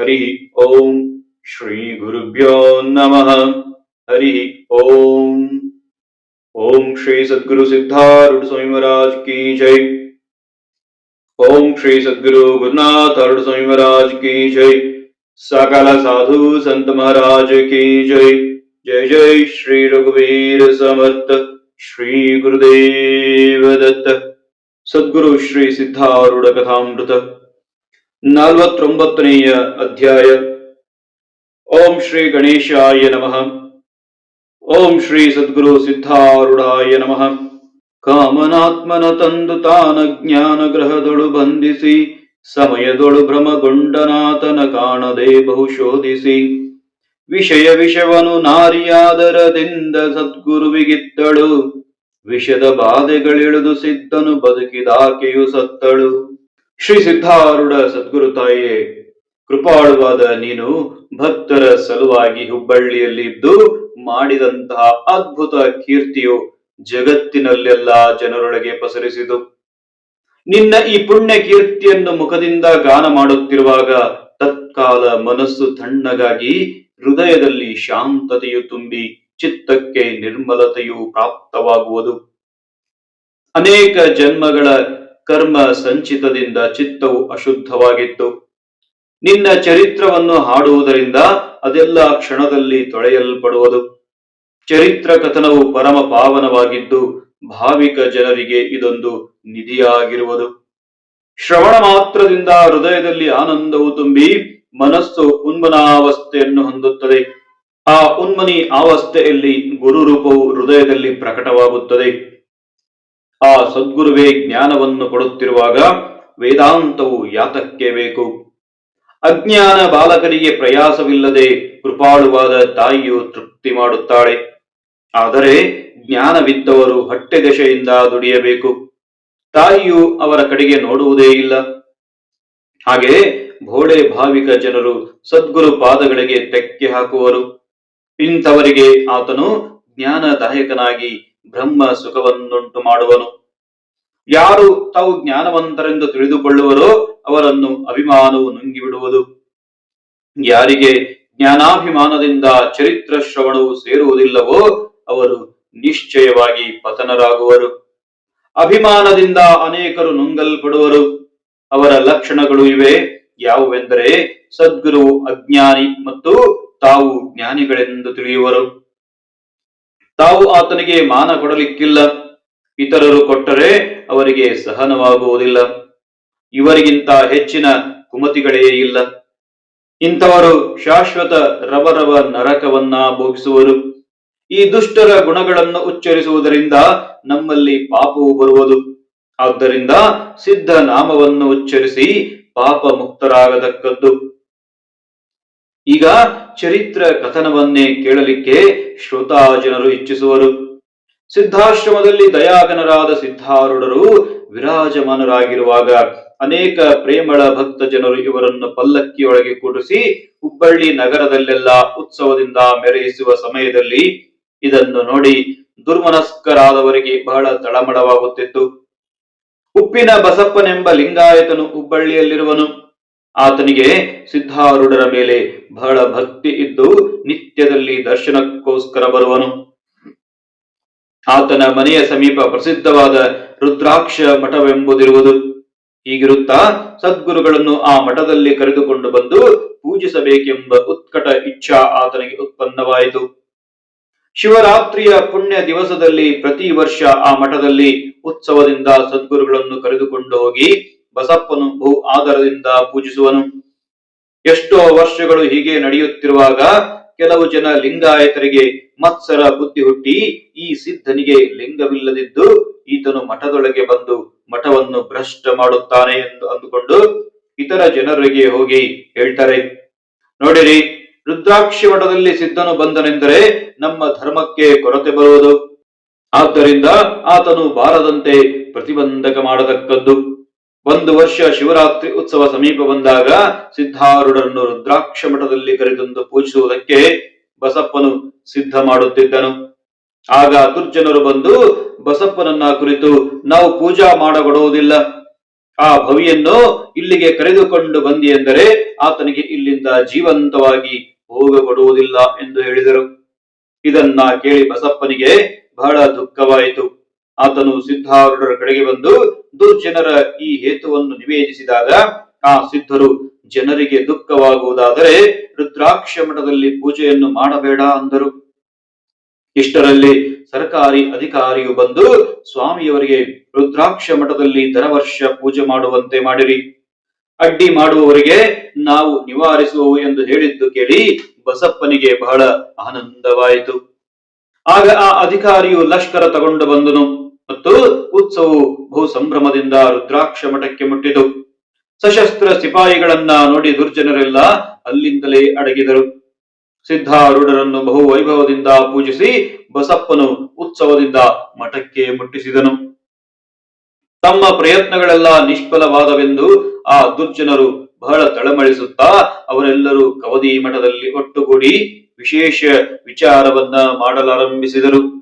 हरि ओम श्री गुरुभ्यो नमः। हरि ओम। ओम श्री सद्गुरु सिद्धारूढ़ स्वामी महाराज की जय। ओम श्री सद्गुरु गुरुनाथ अरुण स्वामी महाराज की जय। सकल साधु संत महाराज की जय। जय जय श्री रघुवीर समर्थ श्री गुरुदेव दत्त। सद्गुरु श्री सिद्धारूढ़ कथामृत। ನಲವತ್ತೊಂಬತ್ತನೆಯ ಅಧ್ಯಾಯ. ಓಂ ಶ್ರೀ ಗಣೇಶಾಯ ನಮಃ. ಓಂ ಶ್ರೀ ಸದ್ಗುರು ಸಿದ್ಧಾರೂಢಾಯ ನಮಃ. ಕಾಮನಾತ್ಮನ ತಂದು ತಾನ ಜ್ಞಾನ ಗ್ರಹದೊಳು ಬಂಧಿಸಿ, ಸಮಯದೊಳು ಭ್ರಮಗೊಂಡನಾತನ ಕಾಣದೆ ಬಹುಶೋಧಿಸಿ ವಿಷಯ ವಿಷವನು ನಾರಿಯಾದರದಿಂದ ಸದ್ಗುರುವಿಗಿತ್ತಳು. ವಿಷದ ಬಾಧೆಗಳಿಳಿದು ಸಿದ್ಧನು ಬದುಕಿದಾಕೆಯು ಸತ್ತಳು. ಶ್ರೀ ಸಿದ್ಧಾರೂಢ ಸದ್ಗುರು ತಾಯಿಯೇ, ಕೃಪಾಳುವಾದ ನೀನು ಭಕ್ತರ ಸಲುವಾಗಿ ಹುಬ್ಬಳ್ಳಿಯಲ್ಲಿ ಇದ್ದು ಮಾಡಿದಂತಹ ಅದ್ಭುತ ಕೀರ್ತಿಯು ಜಗತ್ತಿನಲ್ಲೆಲ್ಲ ಜನರೊಳಗೆ ಪಸರಿಸಿತು. ನಿನ್ನ ಈ ಪುಣ್ಯ ಕೀರ್ತಿಯನ್ನು ಮುಖದಿಂದ ಗಾನ ಮಾಡುತ್ತಿರುವಾಗ ತತ್ಕಾಲ ಮನಸ್ಸು ತಣ್ಣಗಾಗಿ ಹೃದಯದಲ್ಲಿ ಶಾಂತತೆಯು ತುಂಬಿ ಚಿತ್ತಕ್ಕೆ ನಿರ್ಮಲತೆಯು ಪ್ರಾಪ್ತವಾಗುವುದು. ಅನೇಕ ಜನ್ಮಗಳ ಕರ್ಮ ಸಂಚಿತದಿಂದ ಚಿತ್ತವು ಅಶುದ್ಧವಾಗಿತ್ತು. ನಿನ್ನ ಚರಿತ್ರವನ್ನು ಹಾಡುವುದರಿಂದ ಅದೆಲ್ಲ ಕ್ಷಣದಲ್ಲಿ ತೊಳೆಯಲ್ಪಡುವುದು. ಚರಿತ್ರ ಕಥನವು ಪರಮ ಪಾವನವಾಗಿದ್ದು ಭಾವಿಕ ಜನರಿಗೆ ಇದೊಂದು ನಿಧಿಯಾಗಿರುವುದು. ಶ್ರವಣ ಮಾತ್ರದಿಂದ ಹೃದಯದಲ್ಲಿ ಆನಂದವು ತುಂಬಿ ಮನಸ್ಸು ಉನ್ಮನಾವಸ್ಥೆಯನ್ನು ಹೊಂದುತ್ತದೆ. ಆ ಉನ್ಮನಿ ಅವಸ್ಥೆಯಲ್ಲಿ ಗುರು ರೂಪವು ಹೃದಯದಲ್ಲಿ ಪ್ರಕಟವಾಗುತ್ತದೆ. ಆ ಸದ್ಗುರುವೇ ಜ್ಞಾನವನ್ನು ಕೊಡುತ್ತಿರುವಾಗ ವೇದಾಂತವು ಯಾತಕ್ಕೆ ಬೇಕು? ಅಜ್ಞಾನ ಬಾಲಕರಿಗೆ ಪ್ರಯಾಸವಿಲ್ಲದೆ ಕೃಪಾಳುವಾದ ತಾಯಿಯು ತೃಪ್ತಿ ಮಾಡುತ್ತಾಳೆ. ಆದರೆ ಜ್ಞಾನವಿದ್ದವರು ಹೊಟ್ಟೆ ದಶೆಯಿಂದ ದುಡಿಯಬೇಕು. ತಾಯಿಯು ಅವರ ಕಡೆಗೆ ನೋಡುವುದೇ ಇಲ್ಲ. ಹಾಗೆ ಭೋಳೆ ಭಾವಿಕ ಜನರು ಸದ್ಗುರು ಪಾದಗಳಿಗೆ ತೆಕ್ಕೆ ಹಾಕುವರು ಇಂಥವರಿಗೆ ಆತನು ಜ್ಞಾನದಾಯಕನಾಗಿ ಬ್ರಹ್ಮ ಸುಖವನ್ನುಂಟು ಮಾಡುವನು. ಯಾರು ತಾವು ಜ್ಞಾನವಂತರೆಂದು ತಿಳಿದುಕೊಳ್ಳುವರೋ ಅವರನ್ನು ಅಭಿಮಾನವು ನುಂಗಿಬಿಡುವುದು. ಯಾರಿಗೆ ಜ್ಞಾನಾಭಿಮಾನದಿಂದ ಚರಿತ್ರ ಶ್ರವಣವು ಸೇರುವುದಿಲ್ಲವೋ ಅವರು ನಿಶ್ಚಯವಾಗಿ ಪತನರಾಗುವರು. ಅಭಿಮಾನದಿಂದ ಅನೇಕರು ನುಂಗಲ್ಪಡುವರು. ಅವರ ಲಕ್ಷಣಗಳು ಇವೆ. ಯಾವುವೆಂದರೆ ಸದ್ಗುರು ಅಜ್ಞಾನಿ ಮತ್ತು ತಾವು ಜ್ಞಾನಿಗಳೆಂದು ತಿಳಿಯುವರು. ತಾವು ಆತನಿಗೆ ಮಾನ ಕೊಡಲಿಕ್ಕಿಲ್ಲ. ಇತರರು ಕೊಟ್ಟರೆ ಅವರಿಗೆ ಸಹನವಾಗುವುದಿಲ್ಲ. ಇವರಿಗಿಂತ ಹೆಚ್ಚಿನ ಕುಮತಿಗಳೇ ಇಲ್ಲ. ಇಂಥವರು ಶಾಶ್ವತ ರವರವ ನರಕವನ್ನ ಭೋಗಿಸುವರು. ಈ ದುಷ್ಟರ ಗುಣಗಳನ್ನು ಉಚ್ಚರಿಸುವುದರಿಂದ ನಮ್ಮಲ್ಲಿ ಪಾಪವು ಬರುವುದು. ಆದ್ದರಿಂದ ಸಿದ್ಧ ನಾಮವನ್ನು ಉಚ್ಚರಿಸಿ ಪಾಪ ಮುಕ್ತರಾಗತಕ್ಕದ್ದು. ಈಗ ಚರಿತ್ರ ಕಥನವನ್ನೇ ಕೇಳಲಿಕ್ಕೆ ಶ್ರೋತಾ ಜನರು ಇಚ್ಛಿಸುವರು. ಸಿದ್ಧಾಶ್ರಮದಲ್ಲಿ ದಯಾಗನರಾದ ಸಿದ್ಧಾರೂಢರು ವಿರಾಜಮಾನರಾಗಿರುವಾಗ ಅನೇಕ ಪ್ರೇಮಳ ಭಕ್ತ ಜನರು ಇವರನ್ನು ಪಲ್ಲಕ್ಕಿಯೊಳಗೆ ಕೂಡಿಸಿ ಹುಬ್ಬಳ್ಳಿ ನಗರದಲ್ಲೆಲ್ಲ ಉತ್ಸವದಿಂದ ಮೆರೆಯಿಸುವ ಸಮಯದಲ್ಲಿ ಇದನ್ನು ನೋಡಿ ದುರ್ಮನಸ್ಕರಾದವರಿಗೆ ಬಹಳ ತಳಮಳವಾಗುತ್ತಿತ್ತು. ಉಪ್ಪಿನ ಬಸಪ್ಪನೆಂಬ ಲಿಂಗಾಯತನು ಹುಬ್ಬಳ್ಳಿಯಲ್ಲಿರುವನು. ಆತನಿಗೆ ಸಿದ್ಧಾರೂಢರ ಮೇಲೆ ಬಹಳ ಭಕ್ತಿ ಇದ್ದು ನಿತ್ಯದಲ್ಲಿ ದರ್ಶನಕ್ಕೋಸ್ಕರ ಬರುವನು. ಆತನ ಮನೆಯ ಸಮೀಪ ಪ್ರಸಿದ್ಧವಾದ ರುದ್ರಾಕ್ಷ ಮಠವೆಂಬುದಿರುವುದು. ಹೀಗಿರುತ್ತಾ ಸದ್ಗುರುಗಳನ್ನು ಆ ಮಠದಲ್ಲಿ ಕರೆದುಕೊಂಡು ಬಂದು ಪೂಜಿಸಬೇಕೆಂಬ ಉತ್ಕಟ ಇಚ್ಛಾ ಆತನಿಗೆ ಉತ್ಪನ್ನವಾಯಿತು. ಶಿವರಾತ್ರಿಯ ಪುಣ್ಯ ದಿವಸದಲ್ಲಿ ಪ್ರತಿ ವರ್ಷ ಆ ಮಠದಲ್ಲಿ ಉತ್ಸವದಿಂದ ಸದ್ಗುರುಗಳನ್ನು ಕರೆದುಕೊಂಡು ಹೋಗಿ ಬಸಪ್ಪನು ಬಹು ಆದರದಿಂದ ಪೂಜಿಸುವನು. ಎಷ್ಟೋ ವರ್ಷಗಳು ಹೀಗೆ ನಡೆಯುತ್ತಿರುವಾಗ ಕೆಲವು ಜನ ಲಿಂಗಾಯತರಿಗೆ ಮತ್ಸರ ಬುದ್ಧಿ ಹುಟ್ಟಿ ಈ ಸಿದ್ಧನಿಗೆ ಲಿಂಗವಿಲ್ಲದಿದ್ದು ಈತನು ಮಠದೊಳಗೆ ಬಂದು ಮಠವನ್ನು ಭ್ರಷ್ಟ ಮಾಡುತ್ತಾನೆ ಎಂದು ಅಂದುಕೊಂಡು ಇತರ ಜನರಿಗೆ ಹೋಗಿ ಹೇಳ್ತಾರೆ. ನೋಡಿರಿ, ರುದ್ರಾಕ್ಷಿ ಮಠದಲ್ಲಿ ಸಿದ್ಧನು ಬಂದನೆಂದರೆ ನಮ್ಮ ಧರ್ಮಕ್ಕೆ ಕೊರತೆ ಬರುವುದು. ಆದ್ದರಿಂದ ಆತನು ಬಾರದಂತೆ ಪ್ರತಿಬಂಧಕ ಮಾಡತಕ್ಕದ್ದು. ಒಂದು ವರ್ಷ ಶಿವರಾತ್ರಿ ಉತ್ಸವ ಸಮೀಪ ಬಂದಾಗ ಸಿದ್ಧಾರೂಢರನ್ನು ರುದ್ರಾಕ್ಷ ಮಠದಲ್ಲಿ ಕರೆತಂದು ಪೂಜಿಸುವುದಕ್ಕೆ ಬಸಪ್ಪನು ಸಿದ್ಧ ಮಾಡುತ್ತಿದ್ದನು. ಆಗ ದುರ್ಜನರು ಬಂದು ಬಸಪ್ಪನನ್ನ ಕುರಿತು ನಾವು ಪೂಜಾ ಮಾಡಗೊಡುವುದಿಲ್ಲ. ಆ ಭವಿಯನ್ನು ಇಲ್ಲಿಗೆ ಕರೆದುಕೊಂಡು ಬಂದಿ ಎಂದರೆ ಆತನಿಗೆ ಇಲ್ಲಿಂದ ಜೀವಂತವಾಗಿ ಹೋಗಬಡುವುದಿಲ್ಲ ಎಂದು ಹೇಳಿದರು. ಇದನ್ನ ಕೇಳಿ ಬಸಪ್ಪನಿಗೆ ಬಹಳ ದುಃಖವಾಯಿತು. ಆತನು ಸಿದ್ಧಾರೂಢರ ಕಡೆಗೆ ಬಂದು ದುರ್ಜನರ ಈ ಹೇತುವನ್ನು ನಿವೇದಿಸಿದಾಗ ಆ ಸಿದ್ಧರು ಜನರಿಗೆ ದುಃಖವಾಗುವುದಾದರೆ ರುದ್ರಾಕ್ಷ ಮಠದಲ್ಲಿ ಪೂಜೆಯನ್ನು ಮಾಡಬೇಡ ಅಂದರು. ಇಷ್ಟರಲ್ಲಿ ಸರ್ಕಾರಿ ಅಧಿಕಾರಿಯು ಬಂದು, ಸ್ವಾಮಿಯವರಿಗೆ ರುದ್ರಾಕ್ಷ ಮಠದಲ್ಲಿ ದರವರ್ಷ ಪೂಜೆ ಮಾಡುವಂತೆ ಮಾಡಿರಿ. ಅಡ್ಡಿ ಮಾಡುವವರಿಗೆ ನಾವು ನಿವಾರಿಸುವವು ಎಂದು ಹೇಳಿದ್ದು ಕೇಳಿ ಬಸಪ್ಪನಿಗೆ ಬಹಳ ಆನಂದವಾಯಿತು. ಆಗ ಆ ಅಧಿಕಾರಿಯು ಲಷ್ಕರ ತಗೊಂಡು ಬಂದನು. ಮತ್ತು ಉತ್ಸವವು ಬಹು ಸಂಭ್ರಮದಿಂದ ರುದ್ರಾಕ್ಷ ಮಠಕ್ಕೆ ಮುಟ್ಟಿತು. ಸಶಸ್ತ್ರ ಸಿಪಾಯಿಗಳನ್ನ ನೋಡಿ ದುರ್ಜನರೆಲ್ಲ ಅಲ್ಲಿಂದಲೇ ಅಡಗಿದರು. ಸಿದ್ಧಾರೂಢರನ್ನು ಬಹು ವೈಭವದಿಂದ ಪೂಜಿಸಿ ಬಸಪ್ಪನು ಉತ್ಸವದಿಂದ ಮಠಕ್ಕೆ ಮುಟ್ಟಿಸಿದನು. ತಮ್ಮ ಪ್ರಯತ್ನಗಳೆಲ್ಲ ನಿಷ್ಫಲವಾದವೆಂದು ಆ ದುರ್ಜನರು ಬಹಳ ತಳಮಳಿಸುತ್ತಾ ಅವರೆಲ್ಲರೂ ಕವದಿ ಮಠದಲ್ಲಿ ಒಟ್ಟುಗೂಡಿ ವಿಶೇಷ ವಿಚಾರವನ್ನ ಮಾಡಲಾರಂಭಿಸಿದರು.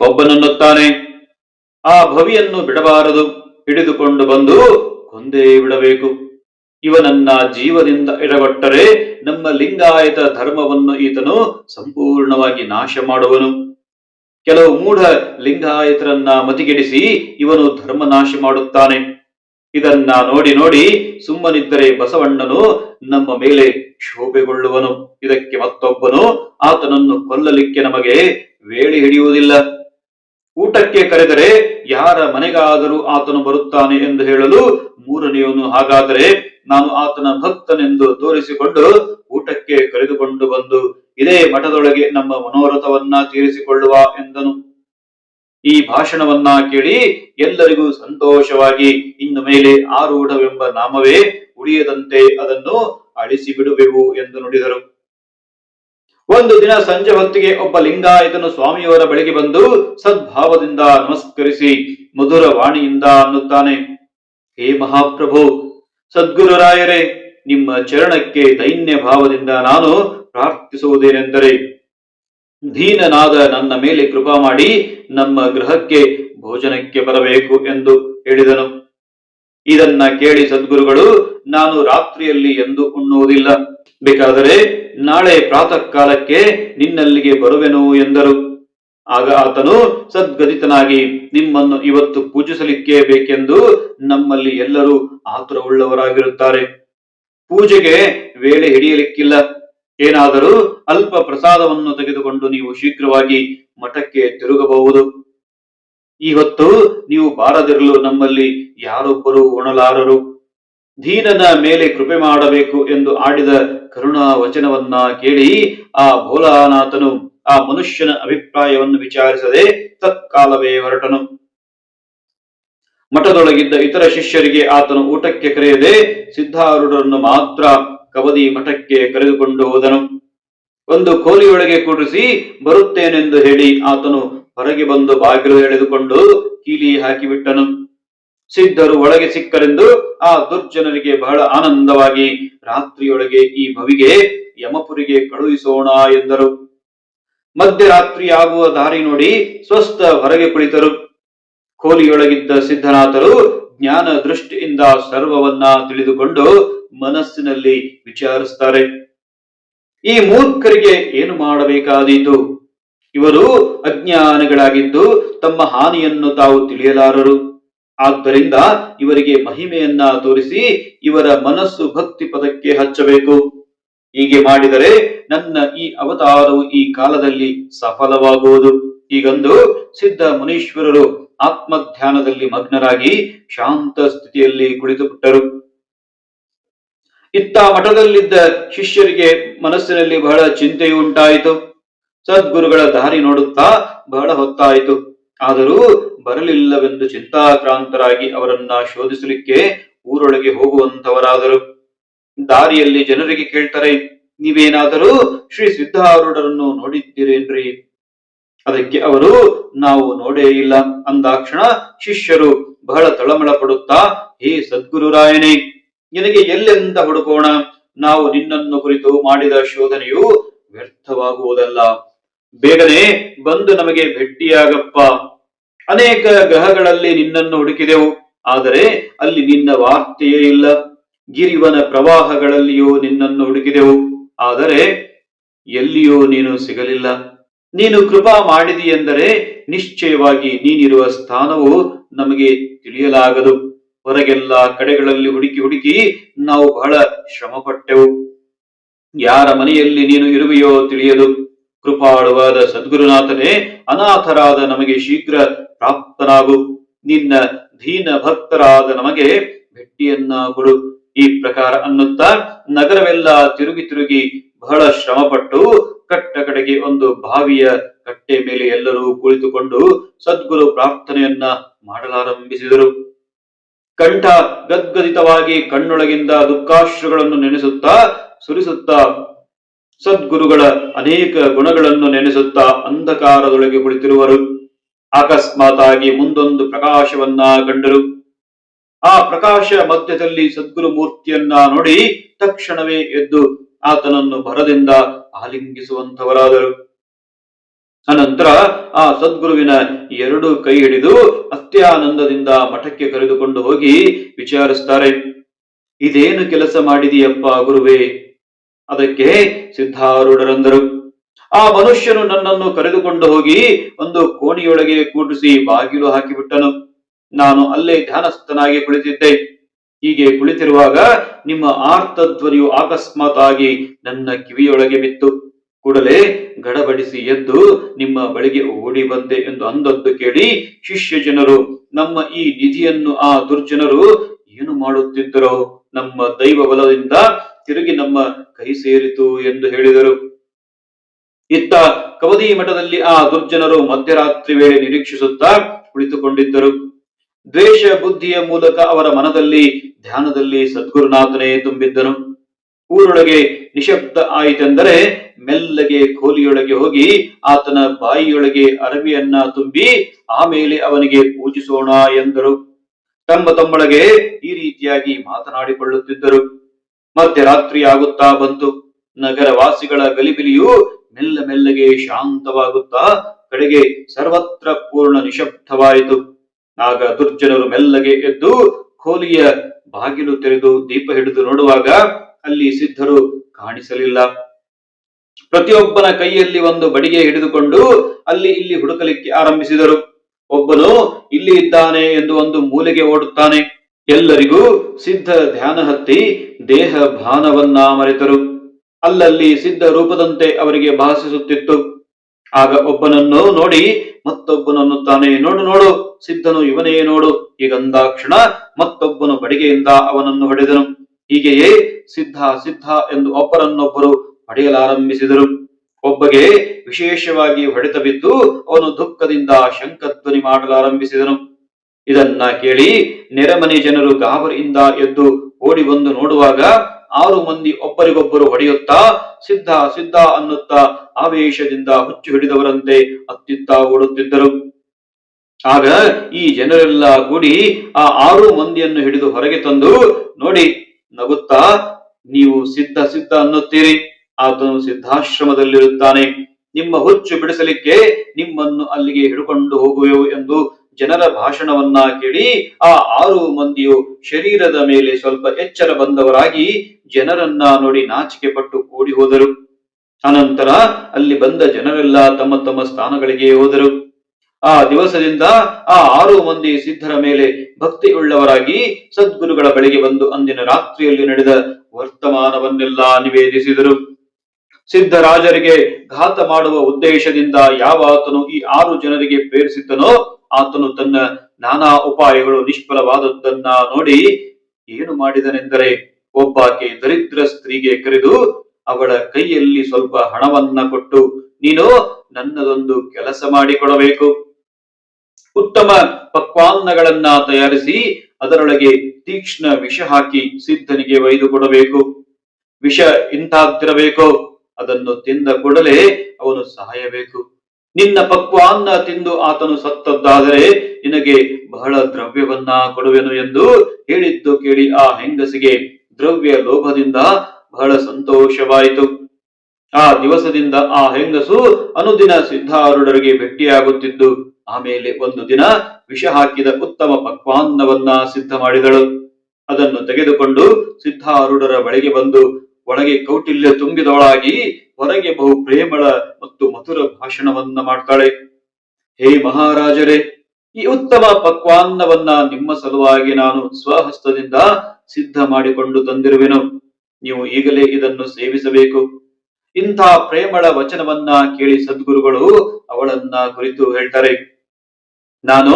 ಒಬ್ಬನನ್ನುತ್ತಾನೆ ಆ ಭವಿಯನ್ನು ಬಿಡಬಾರದು, ಹಿಡಿದುಕೊಂಡು ಬಂದು ಕೊಂದೇ ಬಿಡಬೇಕು. ಇವನನ್ನ ಜೀವದಿಂದ ಎಡಗೊಟ್ಟರೆ ನಮ್ಮ ಲಿಂಗಾಯತ ಧರ್ಮವನ್ನು ಈತನು ಸಂಪೂರ್ಣವಾಗಿ ನಾಶ ಮಾಡುವನು. ಕೆಲವು ಮೂಢ ಲಿಂಗಾಯತರನ್ನ ಮತಿಗೆಡಿಸಿ ಇವನು ಧರ್ಮ ನಾಶ ಮಾಡುತ್ತಾನೆ. ಇದನ್ನ ನೋಡಿ ನೋಡಿ ಸುಮ್ಮನಿದ್ದರೆ ಬಸವಣ್ಣನು ನಮ್ಮ ಮೇಲೆ ಕ್ಷೋಭೆಗೊಳ್ಳುವನು. ಇದಕ್ಕೆ ಮತ್ತೊಬ್ಬನು ಆತನನ್ನು ಕೊಲ್ಲಲಿಕ್ಕೆ ನಮಗೆ ವೇಳಿ ಹಿಡಿಯುವುದಿಲ್ಲ. ಊಟಕ್ಕೆ ಕರೆದರೆ ಯಾರ ಮನೆಗಾದರೂ ಆತನು ಬರುತ್ತಾನೆ ಎಂದು ಹೇಳಲು ಮೂರನೆಯವನು ಹಾಗಾದರೆ, ನಾನು ಆತನ ಭಕ್ತನೆಂದು ತೋರಿಸಿಕೊಂಡು ಊಟಕ್ಕೆ ಕರೆದುಕೊಂಡು ಬಂದು, ಇದೇ ಮಠದೊಳಗೆ ನಮ್ಮ ಮನೋರಥವನ್ನ ತೀರಿಸಿಕೊಳ್ಳುವ ಎಂದನು. ಈ ಭಾಷಣವನ್ನ ಕೇಳಿ ಎಲ್ಲರಿಗೂ ಸಂತೋಷವಾಗಿ, ಇನ್ನು ಮೇಲೆ ಆರೂಢವೆಂಬ ನಾಮವೇ ಉಳಿಯದಂತೆ ಅದನ್ನು ಅಳಿಸಿ ಬಿಡುವೆವು ಎಂದು ನುಡಿದರು. ಒಂದು ದಿನ ಸಂಜೆ ಹೊತ್ತಿಗೆ ಒಬ್ಬ ಲಿಂಗಾಯತನು ಸ್ವಾಮಿಯವರ ಬಳಿಗೆ ಬಂದು ಸದ್ಭಾವದಿಂದ ನಮಸ್ಕರಿಸಿ ಮಧುರ ವಾಣಿಯಿಂದ ಅನ್ನುತ್ತಾನೆ, ಹೇ ಮಹಾಪ್ರಭು, ಸದ್ಗುರುರಾಯರೇ, ನಿಮ್ಮ ಚರಣಕ್ಕೆ ದೈನ್ಯ ಭಾವದಿಂದ ನಾನು ಪ್ರಾರ್ಥಿಸುವುದೇನೆಂದರೆ, ದೀನನಾದ ನನ್ನ ಮೇಲೆ ಕೃಪಾ ಮಾಡಿ ನಮ್ಮ ಗೃಹಕ್ಕೆ ಭೋಜನಕ್ಕೆ ಬರಬೇಕು ಎಂದು ಹೇಳಿದನು. ಇದನ್ನ ಕೇಳಿ ಸದ್ಗುರುಗಳು, ನಾನು ರಾತ್ರಿಯಲ್ಲಿ ಎಂದು ಉಣ್ಣುವುದಿಲ್ಲ. ಬೇಕಾದರೆ ನಾಳೆ ಪ್ರಾತಃ ಕಾಲಕ್ಕೆ ನಿನ್ನಲ್ಲಿಗೆ ಬರುವೆನು ಎಂದರು. ಆಗ ಆತನು ಸದ್ಗದಿತನಾಗಿ ನಿಮ್ಮನ್ನು ಇವತ್ತು ಪೂಜಿಸಲಿಕ್ಕೆ ಬೇಕೆಂದು ನಮ್ಮಲ್ಲಿ ಎಲ್ಲರೂ ಆತುರವುಳ್ಳವರಾಗಿರುತ್ತಾರೆ. ಪೂಜೆಗೆ ವೇಳೆ ಹಿಡಿಯಲಿಕ್ಕಿಲ್ಲ. ಏನಾದರೂ ಅಲ್ಪ ಪ್ರಸಾದವನ್ನು ತೆಗೆದುಕೊಂಡು ನೀವು ಶೀಘ್ರವಾಗಿ ಮಠಕ್ಕೆ ತಿರುಗಬಹುದು. ಈ ಹೊತ್ತು ನೀವು ಬಾರದಿರಲು ನಮ್ಮಲ್ಲಿ ಯಾರೊಬ್ಬರು ಉಣಲಾರರು ದೀನನ ಮೇಲೆ ಕೃಪೆ ಮಾಡಬೇಕು ಎಂದು ಆಡಿದ ಕರುಣಾ ವಚನವನ್ನ ಕೇಳಿ ಆ ಭೋಲಾನಾಥನು ಆ ಮನುಷ್ಯನ ಅಭಿಪ್ರಾಯವನ್ನು ವಿಚಾರಿಸದೆ ತತ್ಕಾಲವೇ ಹೊರಟನು. ಮಠದೊಳಗಿದ್ದ ಇತರ ಶಿಷ್ಯರಿಗೆ ಆತನು ಊಟಕ್ಕೆ ಕರೆಯದೆ ಸಿದ್ಧಾರೂಢರನ್ನು ಮಾತ್ರ ಕವದಿ ಮಠಕ್ಕೆ ಕರೆದುಕೊಂಡು ಹೋದನು. ಒಂದು ಕೋಲಿಯೊಳಗೆ ಕೂಡಿಸಿ ಬರುತ್ತೇನೆಂದು ಹೇಳಿ ಆತನು ಹೊರಗೆ ಬಂದು ಬಾಗಿಲು ಎಳೆದುಕೊಂಡು ಕೀಲಿ ಹಾಕಿಬಿಟ್ಟನು. ಸಿದ್ಧರು ಒಳಗೆ ಸಿಕ್ಕರೆಂದು ಆ ದುರ್ಜನರಿಗೆ ಬಹಳ ಆನಂದವಾಗಿ ರಾತ್ರಿಯೊಳಗೆ ಈ ಭವಿಗೆ ಯಮಪುರಿಗೆ ಕಳುಹಿಸೋಣ ಎಂದರು. ಮಧ್ಯರಾತ್ರಿ ಆಗುವ ದಾರಿ ನೋಡಿ ಸ್ವಸ್ಥ ಹೊರಗೆ ಕುಳಿತರು. ಕೋಲಿಯೊಳಗಿದ್ದ ಸಿದ್ಧನಾಥರು ಜ್ಞಾನ ದೃಷ್ಟಿಯಿಂದ ಸರ್ವವನ್ನ ತಿಳಿದುಕೊಂಡು ಮನಸ್ಸಿನಲ್ಲಿ ವಿಚಾರಿಸ್ತಾರೆ. ಈ ಮೂರ್ಖರಿಗೆ ಏನು ಮಾಡಬೇಕಾದೀತು? ಇವರು ಅಜ್ಞಾನಿಗಳಾಗಿದ್ದು ತಮ್ಮ ಹಾನಿಯನ್ನು ತಾವು ತಿಳಿಯಲಾರರು. ಆದ್ದರಿಂದ ಇವರಿಗೆ ಮಹಿಮೆಯನ್ನ ತೋರಿಸಿ ಇವರ ಮನಸ್ಸು ಭಕ್ತಿ ಪದಕ್ಕೆ ಹಚ್ಚಬೇಕು. ಹೀಗೆ ಮಾಡಿದರೆ ನನ್ನ ಈ ಅವತಾರವು ಈ ಕಾಲದಲ್ಲಿ ಸಫಲವಾಗುವುದು. ಹೀಗಂದು ಸಿದ್ಧ ಮುನೀಶ್ವರರು ಆತ್ಮಧ್ಯಾನದಲ್ಲಿ ಮಗ್ನರಾಗಿ ಶಾಂತ ಸ್ಥಿತಿಯಲ್ಲಿ ಕುಳಿತುಬಿಟ್ಟರು. ಇತ್ತ ಮಠದಲ್ಲಿದ್ದ ಶಿಷ್ಯರಿಗೆ ಮನಸ್ಸಿನಲ್ಲಿ ಬಹಳ ಚಿಂತೆಯು ಉಂಟಾಯಿತು ಸದ್ಗುರುಗಳ ದಾರಿ ನೋಡುತ್ತಾ ಬಹಳ ಹೊತ್ತಾಯಿತು. ಆದರೂ ಬರಲಿಲ್ಲವೆಂದು ಚಿಂತಾಕ್ರಾಂತರಾಗಿ ಅವರನ್ನ ಶೋಧಿಸಲಿಕ್ಕೆ ಊರೊಳಗೆ ಹೋಗುವಂತವರಾದರು ದಾರಿಯಲ್ಲಿ ಜನರಿಗೆ ಕೇಳ್ತಾರೆ, ನೀವೇನಾದರೂ ಶ್ರೀ ಸಿದ್ಧಾರೂಢರನ್ನು ನೋಡಿದ್ದೀರೇನ್ರಿ? ಅದಕ್ಕೆ ಅವರು, ನಾವು ನೋಡೇ ಇಲ್ಲ. ಅಂದಾಕ್ಷಣ, ಶಿಷ್ಯರು ಬಹಳ ತಳಮಳ ಪಡುತ್ತಾ, ಹೇ ಸದ್ಗುರುರಾಯನೇ, ನಿನಗೆ ಎಲ್ಲೆಂದ ಹುಡುಕೋಣ? ನಾವು ನಿನ್ನನ್ನು ಕುರಿತು ಮಾಡಿದ ಶೋಧನೆಯು ವ್ಯರ್ಥವಾಗುವುದಲ್ಲ. ಬೇಗನೆ ಬಂದು ನಮಗೆ ಭೆಟ್ಟಿಯಾಗಪ್ಪ ಅನೇಕ ಗ್ರಹಗಳಲ್ಲಿ ನಿನ್ನನ್ನು ಹುಡುಕಿದೆವು. ಆದರೆ ಅಲ್ಲಿ ನಿನ್ನ ವಾರ್ತೆಯೇ ಇಲ್ಲ. ಗಿರಿವನ ಪ್ರವಾಹಗಳಲ್ಲಿಯೂ ನಿನ್ನನ್ನು ಹುಡುಕಿದೆವು. ಆದರೆ ಎಲ್ಲಿಯೂ ನೀನು ಸಿಗಲಿಲ್ಲ. ನೀನು ಕೃಪಾ ಮಾಡಿದೆಯೆಂದರೆ ನಿಶ್ಚಯವಾಗಿ ನೀನಿರುವ ಸ್ಥಾನವು ನಮಗೆ ತಿಳಿಯಲಾಗದು. ಹೊರಗೆಲ್ಲ ಕಡೆಗಳಲ್ಲಿ ಹುಡುಕಿ ಹುಡುಕಿ ನಾವು ಬಹಳ ಶ್ರಮಪಟ್ಟೆವು. ಯಾರ ಮನೆಯಲ್ಲಿ ನೀನು ಇರುವೆಯೋ ತಿಳಿಯದು. ಕೃಪಾಳುವಾದ ಸದ್ಗುರುನಾಥನೇ, ಅನಾಥರಾದ ನಮಗೆ ಶೀಘ್ರ ಪ್ರಾಪ್ತನಾಗು. ನಿನ್ನ ದೀನ ಭಕ್ತರಾದ ನಮಗೆ ಭೆಟ್ಟಿಯನ್ನ ಕೊಡು. ಈ ಪ್ರಕಾರ ಅನ್ನುತ್ತಾ ನಗರವೆಲ್ಲ ತಿರುಗಿ ತಿರುಗಿ ಬಹಳ ಶ್ರಮಪಟ್ಟು ಕಟ್ಟ ಕಡೆಗೆ ಒಂದು ಬಾವಿಯ ಕಟ್ಟೆ ಮೇಲೆ ಎಲ್ಲರೂ ಕುಳಿತುಕೊಂಡು ಸದ್ಗುರು ಪ್ರಾರ್ಥನೆಯನ್ನ ಮಾಡಲಾರಂಭಿಸಿದರು. ಕಂಠ ಗದ್ಗದಿತವಾಗಿ ಕಣ್ಣೊಳಗಿಂದ ದುಃಖಾಶ್ರಗಳನ್ನು ನೆನೆಸುತ್ತಾ ಸುರಿಸುತ್ತಾ ಸದ್ಗುರುಗಳ ಅನೇಕ ಗುಣಗಳನ್ನು ನೆನೆಸುತ್ತಾ ಅಂಧಕಾರದೊಳಗೆ ಕುಳಿತಿರುವರು. ಅಕಸ್ಮಾತಾಗಿ ಮುಂದೊಂದು ಪ್ರಕಾಶವನ್ನ ಕಂಡರು. ಆ ಪ್ರಕಾಶ ಮಧ್ಯದಲ್ಲಿ ಸದ್ಗುರು ಮೂರ್ತಿಯನ್ನ ನೋಡಿ ತಕ್ಷಣವೇ ಎದ್ದು ಆತನನ್ನು ಭರದಿಂದ ಆಲಿಂಗಿಸುವಂತವರಾದರು ಅನಂತರ ಆ ಸದ್ಗುರುವಿನ ಎರಡು ಕೈ ಹಿಡಿದು ಅತ್ಯಾನಂದದಿಂದ ಮಠಕ್ಕೆ ಕರೆದುಕೊಂಡು ಹೋಗಿ ವಿಚಾರಿಸ್ತಾರೆ. ಇದೇನು ಕೆಲಸ ಮಾಡಿದೆಯಪ್ಪ ಗುರುವೇ? ಅದಕ್ಕೆ ಸಿದ್ಧಾರೂಢರಂದರು. ಆ ಮನುಷ್ಯನು ನನ್ನನ್ನು ಕರೆದುಕೊಂಡು ಹೋಗಿ ಒಂದು ಕೋಣಿಯೊಳಗೆ ಕೂಡಿಸಿ ಬಾಗಿಲು ಹಾಕಿಬಿಟ್ಟನು. ನಾನು ಅಲ್ಲೇ ಧ್ಯಾನಸ್ಥನಾಗಿ ಕುಳಿತಿದ್ದೆ. ಹೀಗೆ ಕುಳಿತಿರುವಾಗ ನಿಮ್ಮ ಆರ್ತಧ್ವನಿಯು ಅಕಸ್ಮಾತ್ ಆಗಿ ನನ್ನ ಕಿವಿಯೊಳಗೆ ಬಿತ್ತು. ಕೂಡಲೇ ಗಡಬಡಿಸಿ ಎದ್ದು ನಿಮ್ಮ ಬಳಿಗೆ ಓಡಿ ಬಂದೆ ಎಂದು ಅಂದದ್ದು ಕೇಳಿ ಶಿಷ್ಯ ಜನರು ನಮ್ಮ ಈ ನಿಧಿಯನ್ನು ಆ ದುರ್ಜನರು ಏನು ಮಾಡುತ್ತಿದ್ದರೋ? ನಮ್ಮ ದೈವ ಬಲದಿಂದ ತಿರುಗಿ ನಮ್ಮ ಕೈ ಸೇರಿತು ಎಂದು ಹೇಳಿದರು. ಇತ್ತ ಕವದಿ ಮಠದಲ್ಲಿ ಆ ದುರ್ಜನರು ಮಧ್ಯರಾತ್ರಿ ವೇಳೆ ನಿರೀಕ್ಷಿಸುತ್ತಾ ಕುಳಿತುಕೊಂಡಿದ್ದರು. ದ್ವೇಷ ಬುದ್ಧಿಯ ಮೂಲಕ ಅವರ ಮನದಲ್ಲಿ, ಧ್ಯಾನದಲ್ಲಿ ಸದ್ಗುರುನಾಥನೇ ತುಂಬಿದ್ದನು. ಊರೊಳಗೆ ನಿಶಬ್ದ ಆಯಿತೆಂದರೆ ಮೆಲ್ಲಗೆ ಕೋಲಿಯೊಳಗೆ ಹೋಗಿ ಆತನ ಬಾಯಿಯೊಳಗೆ ಅರವಿಯನ್ನ ತುಂಬಿ ಆಮೇಲೆ ಅವನಿಗೆ ಪೂಜಿಸೋಣ ಎಂದರು. ತಮ್ಮ ತಮ್ಮೊಳಗೆ ಈ ರೀತಿಯಾಗಿ ಮಾತನಾಡಿಕೊಳ್ಳುತ್ತಿದ್ದರು. ಮಧ್ಯರಾತ್ರಿ ಆಗುತ್ತಾ ಬಂತು. ನಗರ ವಾಸಿಗಳ ಗಲಿಬಿಲಿಯು ಮೆಲ್ಲ ಮೆಲ್ಲಗೆ ಶಾಂತವಾಗುತ್ತಾ ಕಡೆಗೆ ಸರ್ವತ್ರ ಪೂರ್ಣ ನಿಶಬ್ದವಾಯಿತು. ಆಗ ದುರ್ಜನರು ಮೆಲ್ಲಗೆ ಎದ್ದು ಕೋಲಿಯ ಬಾಗಿಲು ತೆರೆದು ದೀಪ ಹಿಡಿದು ನೋಡುವಾಗ ಅಲ್ಲಿ ಸಿದ್ಧರು ಕಾಣಿಸಲಿಲ್ಲ. ಪ್ರತಿಯೊಬ್ಬನ ಕೈಯಲ್ಲಿ ಒಂದು ಬಡಿಗೆ ಹಿಡಿದುಕೊಂಡು ಅಲ್ಲಿ ಇಲ್ಲಿ ಹುಡುಕಲಿಕ್ಕೆ ಆರಂಭಿಸಿದರು. ಒಬ್ಬನು ಇಲ್ಲಿ ಇದ್ದಾನೆ ಎಂದು ಒಂದು ಮೂಲೆಗೆ ಓಡುತ್ತಾನೆ. ಎಲ್ಲರಿಗೂ ಸಿದ್ಧ ಧ್ಯಾನ ಹತ್ತಿ ದೇಹ ಭಾನವನ್ನ ಮರೆತರು. ಅಲ್ಲಲ್ಲಿ ಸಿದ್ಧ ರೂಪದಂತೆ ಅವರಿಗೆ ಭಾಸಿಸುತ್ತಿತ್ತು. ಆಗ ಒಬ್ಬನನ್ನು ನೋಡಿ, ಮತ್ತೊಬ್ಬನನ್ನು ತಾನೇ ನೋಡು ನೋಡು, ಸಿದ್ಧನು ಇವನೇ ನೋಡು ಹೀಗಂದಾಕ್ಷಣ ಮತ್ತೊಬ್ಬನು ಬಡಿಗೆಯಿಂದ ಅವನನ್ನು ಹೊಡೆದನು. ಹೀಗೆಯೇ ಸಿದ್ಧ ಸಿದ್ಧ ಎಂದು ಒಬ್ಬರನ್ನೊಬ್ಬರು ಹೊಡೆಯಲಾರಂಭಿಸಿದರು ಒಬ್ಬಗೆ ವಿಶೇಷವಾಗಿ ಹೊಡೆತ ಬಿದ್ದು ಅವನು ದುಃಖದಿಂದ ಶಂಕಧ್ವನಿ ಮಾಡಲಾರಂಭಿಸಿದನು. ಇದನ್ನ ಕೇಳಿ ನೆರೆಮನೆ ಜನರು ಗಾಬರಿಯಿಂದ ಎದ್ದು ಓಡಿ ಬಂದು ನೋಡುವಾಗ ಆರು ಮಂದಿ ಒಬ್ಬರಿಗೊಬ್ಬರು ಹೊಡೆಯುತ್ತಾ ಸಿದ್ಧ ಸಿದ್ಧ ಅನ್ನುತ್ತಾ ಆವೇಶದಿಂದ ಹುಚ್ಚು ಹಿಡಿದವರಂತೆ ಅತ್ತಿತ್ತ ಓಡುತ್ತಿದ್ದರು. ಆಗ ಈ ಜನರೆಲ್ಲ ಕೂಡಿ ಆ ಆರು ಮಂದಿಯನ್ನು ಹಿಡಿದು ಹೊರಗೆ ತಂದು ನೋಡಿ ನಗುತ್ತಾ ನೀವು ಸಿದ್ಧ ಸಿದ್ಧ ಅನ್ನುತ್ತೀರಿ. ಆತನು ಸಿದ್ಧಾಶ್ರಮದಲ್ಲಿರುತ್ತಾನೆ. ನಿಮ್ಮ ಹುಚ್ಚು ಬಿಡಿಸಲಿಕ್ಕೆ ನಿಮ್ಮನ್ನು ಅಲ್ಲಿಗೆ ಹಿಡ್ಕೊಂಡು ಹೋಗುವೆವು ಎಂದು ಜನರ ಭಾಷಣವನ್ನ ಕೇಳಿ ಆ ಆರು ಮಂದಿಯು ಶರೀರದ ಮೇಲೆ ಸ್ವಲ್ಪ ಎಚ್ಚರ ಬಂದವರಾಗಿ ಜನರನ್ನ ನೋಡಿ ನಾಚಿಕೆ ಪಟ್ಟು ಕೂಡಿ ಹೋದರು. ಅನಂತರ ಅಲ್ಲಿ ಬಂದ ಜನರೆಲ್ಲ ತಮ್ಮ ತಮ್ಮ ಸ್ಥಾನಗಳಿಗೆ ಹೋದರು. ಆ ದಿವಸದಿಂದ ಆ ಆರು ಮಂದಿ ಸಿದ್ಧರ ಮೇಲೆ ಭಕ್ತಿಯುಳ್ಳವರಾಗಿ ಸದ್ಗುರುಗಳ ಬಳಿಗೆ ಬಂದು ಅಂದಿನ ರಾತ್ರಿಯಲ್ಲಿ ನಡೆದ ವರ್ತಮಾನವನ್ನೆಲ್ಲ ನಿವೇದಿಸಿದರು. ಸಿದ್ಧರಾಜರಿಗೆ ಘಾತ ಮಾಡುವ ಉದ್ದೇಶದಿಂದ ಯಾವ ಆತನು ಈ ಆರು ಜನರಿಗೆ ಪ್ರೇರಿಸಿದ್ದನೋ ಆತನು ತನ್ನ ನಾನಾ ಉಪಾಯಗಳು ನಿಷ್ಫಲವಾದದ್ದನ್ನ ನೋಡಿ ಏನು ಮಾಡಿದನೆಂದರೆ ಒಬ್ಬಾಕೆ ದರಿದ್ರ ಸ್ತ್ರೀಗೆ ಕರೆದು ಅವಳ ಕೈಯಲ್ಲಿ ಸ್ವಲ್ಪ ಹಣವನ್ನ ಕೊಟ್ಟು, ನೀನು ನನ್ನದೊಂದು ಕೆಲಸ ಮಾಡಿಕೊಡಬೇಕು. ಉತ್ತಮ ಪಕ್ವಾನ್ನಗಳನ್ನ ತಯಾರಿಸಿ ಅದರೊಳಗೆ ತೀಕ್ಷ್ಣ ವಿಷ ಹಾಕಿ ಸಿದ್ಧನಿಗೆ ಒಯ್ದು ಕೊಡಬೇಕು. ವಿಷ ಇಂಥದ್ದಿರಬೇಕು. ಅದನ್ನು ತಿಂದ ಕೂಡಲೇ ಅವನು ಸಾಯಬೇಕು. ನಿನ್ನ ಪಕ್ವಾನ್ನ ತಿಂದು ಆತನು ಸತ್ತದ್ದಾದರೆ ನಿನಗೆ ಬಹಳ ದ್ರವ್ಯವನ್ನ ಕೊಡುವೆನು ಎಂದು ಹೇಳಿದ್ದು ಕೇಳಿ ಆ ಹೆಂಗಸಿಗೆ ದ್ರವ್ಯ ಲೋಭದಿಂದ ಬಹಳ ಸಂತೋಷವಾಯಿತು. ಆ ದಿವಸದಿಂದ ಆ ಹೆಂಗಸು ಅನುದಿನ ಸಿದ್ಧಾರೂಢರಿಗೆ ಭೇಟಿಯಾಗುತ್ತಿದ್ದು, ಆಮೇಲೆ ಒಂದು ದಿನ ವಿಷ ಹಾಕಿದ ಉತ್ತಮ ಪಕ್ವಾನ್ನವನ್ನ ಸಿದ್ಧ ಮಾಡಿದಳು. ಅದನ್ನು ತೆಗೆದುಕೊಂಡು ಸಿದ್ಧಾರೂಢರ ಬಳಿಗೆ ಬಂದು ಒಳಗೆ ಕೌಟಿಲ್ಯ ತುಂಬಿದವಳಾಗಿ ಹೊರಗೆ ಬಹು ಪ್ರೇಮಳ ಮತ್ತು ಮಧುರ ಭಾಷಣವನ್ನ ಮಾಡ್ತಾಳೆ. ಹೇ ಮಹಾರಾಜರೇ, ಈ ಉತ್ತಮ ಪಕ್ವಾನ್ನವನ್ನ ನಿಮ್ಮ ಸಲುವಾಗಿ ನಾನು ಸ್ವಹಸ್ತದಿಂದ ಸಿದ್ಧ ಮಾಡಿಕೊಂಡು ತಂದಿರುವೆನು. ನೀವು ಈಗಲೇ ಇದನ್ನು ಸೇವಿಸಬೇಕು. ಇಂಥ ಪ್ರೇಮಳ ವಚನವನ್ನ ಕೇಳಿ ಸದ್ಗುರುಗಳು ಅವಳನ್ನ ಕುರಿತು ಹೇಳ್ತಾರೆ. ನಾನು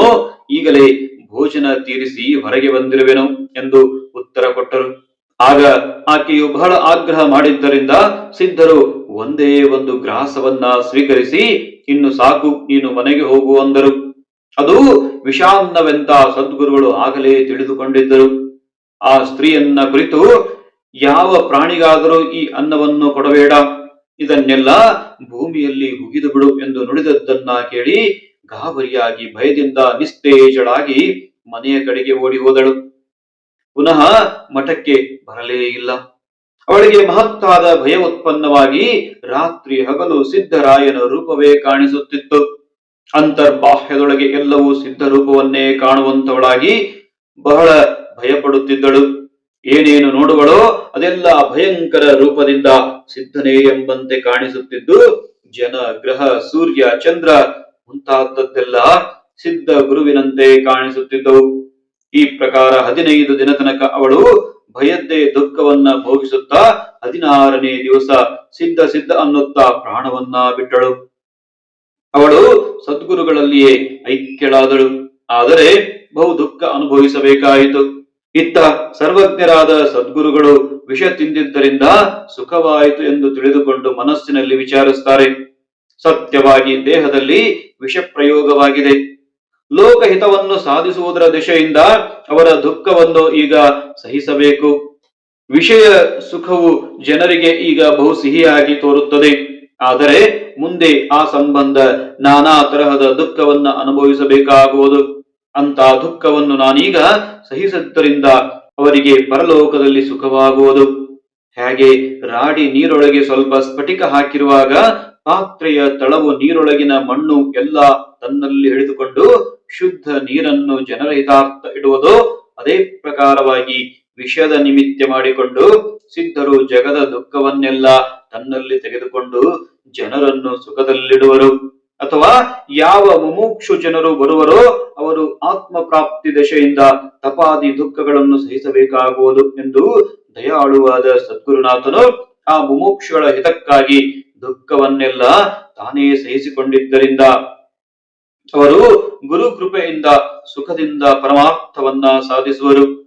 ಈಗಲೇ ಭೋಜನ ತೀರಿಸಿ ಹೊರಗೆ ಬಂದಿರುವೆನು ಎಂದು ಉತ್ತರ ಕೊಟ್ಟರು. ಆಗ ಆಕೆಯು ಬಹಳ ಆಗ್ರಹ ಮಾಡಿದ್ದರಿಂದ ಸಿದ್ಧರು ಒಂದೇ ಒಂದು ಗ್ರಾಸವನ್ನ ಸ್ವೀಕರಿಸಿ, ಇನ್ನು ಸಾಕು, ನೀನು ಮನೆಗೆ ಹೋಗು ಅಂದರು. ಅದು ವಿಷಾನ್ನವೆಂತ ಸದ್ಗುರುಗಳು ಆಗಲೇ ತಿಳಿದುಕೊಂಡಿದ್ದರು. ಆ ಸ್ತ್ರೀಯನ್ನ ಕುರಿತು, ಯಾವ ಪ್ರಾಣಿಗಾದರೂ ಈ ಅನ್ನವನ್ನು ಕೊಡಬೇಡ, ಇದನ್ನೆಲ್ಲ ಭೂಮಿಯಲ್ಲಿ ಹುಗಿದು ಬಿಡು ಎಂದು ನುಡಿದದ್ದನ್ನ ಕೇಳಿ ಗಾಬರಿಯಾಗಿ ಭಯದಿಂದ ನಿಸ್ತೇಜಳಾಗಿ ಮನೆಯ ಕಡೆಗೆ ಓಡಿ ಹೋದಳು. ಪುನಃ ಮಠಕ್ಕೆ ಬರಲೇ ಇಲ್ಲ. ಅವಳಿಗೆ ಮಹತ್ತಾದ ಭಯ ಉತ್ಪನ್ನವಾಗಿ ರಾತ್ರಿ ಹಗಲು ಸಿದ್ಧರಾಯನ ರೂಪವೇ ಕಾಣಿಸುತ್ತಿತ್ತು. ಅಂತರ್ಬಾಹ್ಯದೊಳಗೆ ಎಲ್ಲವೂ ಸಿದ್ಧ ರೂಪವನ್ನೇ ಕಾಣುವಂತವಳಾಗಿ ಬಹಳ ಭಯಪಡುತ್ತಿದ್ದಳು. ಏನೇನು ನೋಡುವಳೋ ಅದೆಲ್ಲ ಭಯಂಕರ ರೂಪದಿಂದ ಸಿದ್ಧನೇ ಎಂಬಂತೆ ಕಾಣಿಸುತ್ತಿದ್ದು, ಜನ, ಗ್ರಹ, ಸೂರ್ಯ, ಚಂದ್ರ ಮುಂತಾದದ್ದೆಲ್ಲ ಸಿದ್ಧ ಗುರುವಿನಂತೆ ಕಾಣಿಸುತ್ತಿದ್ದವು. ಈ ಪ್ರಕಾರ ಹದಿನೈದು ದಿನ ತನಕ ಅವಳು ಭಯದ್ದೇ ದುಃಖವನ್ನ ಭೋಗಿಸುತ್ತಾ ಹದಿನಾರನೇ ದಿವಸ ಸಿದ್ಧ ಸಿದ್ಧ ಅನ್ನುತ್ತಾ ಪ್ರಾಣವನ್ನ ಬಿಟ್ಟಳು. ಅವಳು ಸದ್ಗುರುಗಳಲ್ಲಿಯೇ ಐಕ್ಯಳಾದಳು. ಆದರೆ ಬಹು ದುಃಖ ಅನುಭವಿಸಬೇಕಾಯಿತು. ಇತ್ತ ಸರ್ವಜ್ಞರಾದ ಸದ್ಗುರುಗಳು ವಿಷ ತಿಂದಿದ್ದರಿಂದ ಸುಖವಾಯಿತು ಎಂದು ತಿಳಿದುಕೊಂಡು ಮನಸ್ಸಿನಲ್ಲಿ ವಿಚಾರಿಸುತ್ತಾರೆ ಸತ್ಯವಾಗಿ ದೇಹದಲ್ಲಿ ವಿಷ ಪ್ರಯೋಗವಾಗಿದೆ ಲೋಕಹಿತವನ್ನು ಸಾಧಿಸುವುದರ ದಿಶೆಯಿಂದ ಅವರ ದುಃಖವನ್ನು ಈಗ ಸಹಿಸಬೇಕು. ವಿಷಯ ಸುಖವು ಜನರಿಗೆ ಈಗ ಬಹು ಸಿಹಿಯಾಗಿ ತೋರುತ್ತದೆ. ಆದರೆ ಮುಂದೆ ಆ ಸಂಬಂಧ ನಾನಾ ತರಹದ ದುಃಖವನ್ನು ಅನುಭವಿಸಬೇಕಾಗುವುದು. ಅಂತ ದುಃಖವನ್ನು ನಾನೀಗ ಸಹಿಸಿದ್ದರಿಂದ ಅವರಿಗೆ ಪರಲೋಕದಲ್ಲಿ ಸುಖವಾಗುವುದು. ಹೇಗೆ ರಾಡಿ ನೀರೊಳಗೆ ಸ್ವಲ್ಪ ಸ್ಫಟಿಕ ಹಾಕಿರುವಾಗ ಪಾತ್ರೆಯ ತಳವು ನೀರೊಳಗಿನ ಮಣ್ಣು ಎಲ್ಲ ತನ್ನಲ್ಲಿ ಹಿಡಿದುಕೊಂಡು ಶುದ್ಧ ನೀರನ್ನು ಜನರ ಹಿತಾರ್ಥ ಇಡುವುದೋ ಅದೇ ಪ್ರಕಾರವಾಗಿ ವಿಷಯದ ನಿಮಿತ್ತ ಮಾಡಿಕೊಂಡು ಸಿದ್ಧರು ಜಗದ ದುಃಖವನ್ನೆಲ್ಲ ತನ್ನಲ್ಲಿ ತೆಗೆದುಕೊಂಡು ಜನರನ್ನು ಸುಖದಲ್ಲಿಡುವರು. ಅಥವಾ ಯಾವ ಮುಮುಕ್ಷು ಜನರು ಬರುವರೋ ಅವರು ಆತ್ಮ ಪ್ರಾಪ್ತಿ ದಶೆಯಿಂದ ತಪಾದಿ ದುಃಖಗಳನ್ನು ಸಹಿಸಬೇಕಾಗುವುದು ಎಂದು ದಯಾಳುವಾದ ಸದ್ಗುರುನಾಥನು ಆ ಮುಮುಕ್ಷುಗಳ ಹಿತಕ್ಕಾಗಿ ದುಃಖವನ್ನೆಲ್ಲ ತಾನೇ ಸಹಿಸಿಕೊಂಡಿದ್ದರಿಂದ ಅವರು ಗುರು ಕೃಪೆಯಿಂದ, ಸುಖದಿಂದ ಪರಮಾರ್ಥವನ್ನ ಸಾಧಿಸುವರು.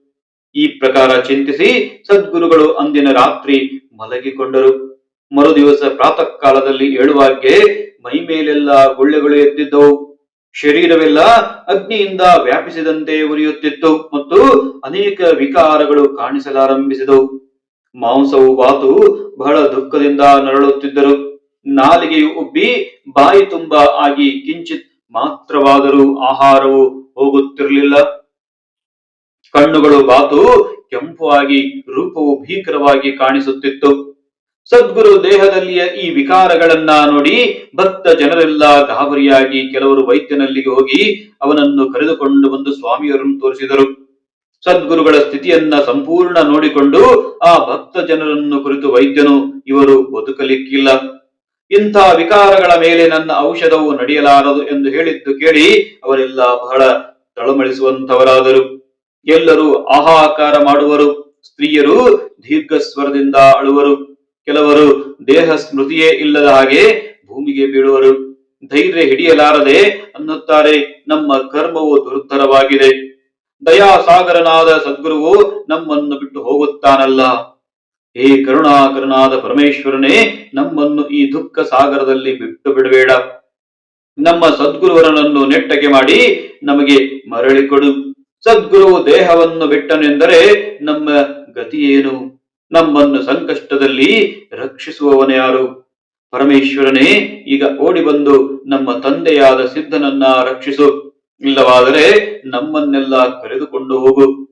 ಈ ಪ್ರಕಾರ ಚಿಂತಿಸಿ ಸದ್ಗುರುಗಳು ಅಂದಿನ ರಾತ್ರಿ ಮಲಗಿಕೊಂಡರು. ಮರುದಿವಸ ಪ್ರಾತಃ ಕಾಲದಲ್ಲಿ ಏಳುವಾಗೆ ಮೈ ಮೇಲೆಲ್ಲ ಗುಳ್ಳೆಗಳು ಎದ್ದಿದ್ದವು. ಶರೀರವೆಲ್ಲ ಅಗ್ನಿಯಿಂದ ವ್ಯಾಪಿಸಿದಂತೆ ಉರಿಯುತ್ತಿತ್ತು ಮತ್ತು ಅನೇಕ ವಿಕಾರಗಳು ಕಾಣಿಸಲಾರಂಭಿಸಿದವು. ಮಾಂಸವು ಬಾತು ಬಹಳ ದುಃಖದಿಂದ ನರಳುತ್ತಿದ್ದರು. ನಾಲಿಗೆಯು ಉಬ್ಬಿ ಬಾಯಿ ತುಂಬ ಆಗಿ ಕಿಂಚಿತ್ ಮಾತ್ರವಾದರೂ ಆಹಾರವು ಹೋಗುತ್ತಿರಲಿಲ್ಲ. ಕಣ್ಣುಗಳು ಬಾತು ಕೆಂಪು ಆಗಿ ರೂಪವು ಭೀಕರವಾಗಿ ಕಾಣಿಸುತ್ತಿತ್ತು. ಸದ್ಗುರು ದೇಹದಲ್ಲಿಯ ಈ ವಿಕಾರಗಳನ್ನ ನೋಡಿ ಭಕ್ತ ಜನರೆಲ್ಲ ಗಾಬರಿಯಾಗಿ ಕೆಲವರು ವೈದ್ಯನಲ್ಲಿಗೆ ಹೋಗಿ ಅವನನ್ನು ಕರೆದುಕೊಂಡು ಬಂದು ಸ್ವಾಮಿಯವರನ್ನು ತೋರಿಸಿದರು. ಸದ್ಗುರುಗಳ ಸ್ಥಿತಿಯನ್ನ ಸಂಪೂರ್ಣ ನೋಡಿಕೊಂಡು ಆ ಭಕ್ತ ಜನರನ್ನು ಕುರಿತು ವೈದ್ಯನು ಇವರು ಬದುಕಲಿಕ್ಕಿಲ್ಲ. ಇಂಥ ವಿಕಾರಗಳ ಮೇಲೆ ನನ್ನ ಔಷಧವು ನಡೆಯಲಾರದು ಎಂದು ಹೇಳಿದ್ದು ಕೇಳಿ ಅವರೆಲ್ಲ ಬಹಳ ತಳಮಳಿಸುವಂತವರಾದರು ಎಲ್ಲರೂ ಆಹಾಕಾರ ಮಾಡುವರು, ಸ್ತ್ರೀಯರು ದೀರ್ಘ ಸ್ವರದಿಂದ ಅಳುವರು, ಕೆಲವರು ದೇಹ ಸ್ಮೃತಿಯೇ ಇಲ್ಲದ ಹಾಗೆ ಭೂಮಿಗೆ ಬೀಳುವರು. ಧೈರ್ಯ ಹಿಡಿಯಲಾರದೆ ಅನ್ನುತ್ತಾರೆ, ನಮ್ಮ ಕರ್ಮವು ದುರ್ಧರವಾಗಿದೆ ದಯಾಸಾಗರನಾದ ಸದ್ಗುರುವು ನಮ್ಮನ್ನು ಬಿಟ್ಟು ಹೋಗುತ್ತಾನಲ್ಲ. ಹೇ ಕರುಣಾಕರನಾದ ಪರಮೇಶ್ವರನೇ, ನಮ್ಮನ್ನು ಈ ದುಃಖ ಸಾಗರದಲ್ಲಿ ಬಿಟ್ಟು ಬಿಡಬೇಡ. ನಮ್ಮ ಸದ್ಗುರುವರನನ್ನು ನೆಟ್ಟಗೆ ಮಾಡಿ ನಮಗೆ ಮರಳಿ ಕೊಡು. ಸದ್ಗುರು ದೇಹವನ್ನು ಬಿಟ್ಟನೆಂದರೆ ನಮ್ಮ ಗತಿಯೇನು? ನಮ್ಮನ್ನು ಸಂಕಷ್ಟದಲ್ಲಿ ರಕ್ಷಿಸುವವನ ಯಾರು? ಪರಮೇಶ್ವರನೇ, ಈಗ ಓಡಿ ಬಂದು ನಮ್ಮ ತಂದೆಯಾದ ಸಿದ್ಧನನ್ನ ರಕ್ಷಿಸು. ಇಲ್ಲವಾದರೆ ನಮ್ಮನ್ನೆಲ್ಲ ಕರೆದುಕೊಂಡು ಹೋಗು.